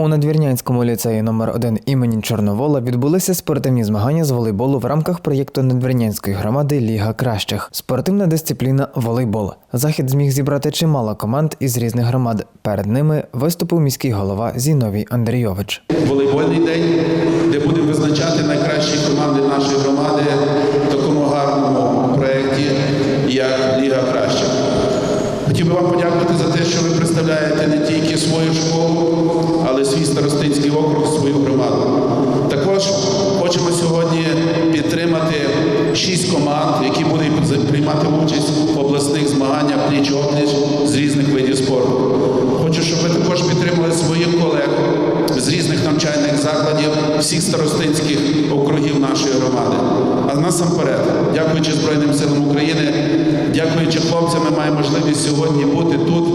У Надвірнянському ліцеї номер 1 імені Чорновола відбулися спортивні змагання з волейболу в рамках проєкту Надвірнянської громади Ліга кращих. Спортивна дисципліна волейбол. Захід зміг зібрати чимало команд із різних громад. Перед ними виступив міський голова Зіновій Андрійович. волейбольний день, де будемо визначати найкращі команди нашої громади в такому гарному проєкті, як Ліга Кращих. Хотів би вам подякувати за те, що ви представляєте не тільки свою школу, але свій старостинський округ, свою громаду. Також хочемо сьогодні підтримати шість команд, які будуть приймати участь в обласних змаганнях пліч-опліч з різних видів спорту. Хочу, щоб ви також підтримали своїх колег з різних навчальних закладів, всіх старостинських округів нашої громади. А насамперед, дякуючи Збройним силам України, дякуючи хлопцям, ми маємо можливість сьогодні бути тут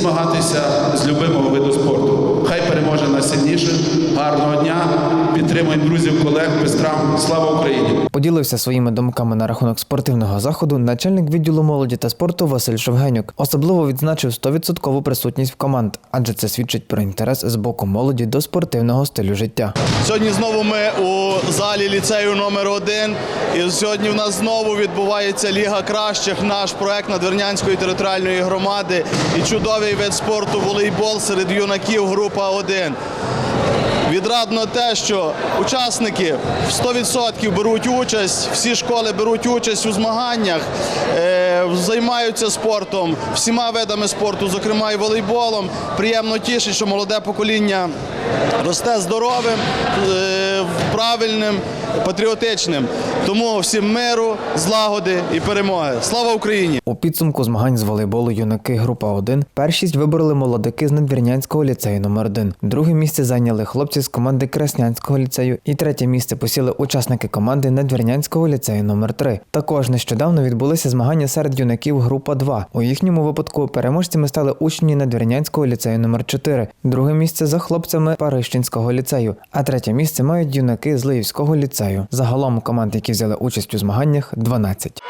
змагатися з любимого виду спорту. Хай переможе найсильніше. Гарного дня! Підтримуємо друзів, колег без травм. Слава Україні! Поділився своїми думками на рахунок спортивного заходу начальник відділу молоді та спорту Василь Шовгенюк. Особливо відзначив 100% присутність в команд, адже це свідчить про інтерес з боку молоді до спортивного стилю життя. Сьогодні знову ми у залі ліцею номер 1 І сьогодні в нас знову відбувається Ліга кращих, наш проект Надвірнянської територіальної громади і чудовий вид спорту волейбол серед юнаків група 1. Відрадно те, що учасники в 100% беруть участь, всі школи беруть участь у змаганнях, е, займаються спортом, всіма видами спорту, зокрема і волейболом. Приємно тішить, що молоде покоління росте здоровим, е, правильним, патріотичним. Тому всім миру, злагоди і перемоги. Слава Україні! У підсумку змагань з волейболу юнаки група 1 першість вибороли молодики з Надвірнянського ліцею номер 1 Друге місце зайняли хлопці з команди Краснянського ліцею. І третє місце посіли учасники команди Надвірнянського ліцею номер 3 Також нещодавно відбулися змагання серед юнаків група 2 У їхньому випадку переможцями стали учні Надвірнянського ліцею номер 4 Друге місце за хлопцями Парищинського ліцею, а третє місце мають юнаки з Лиївського ліцею. Загалом команд, які взяли участь у змаганнях, 12.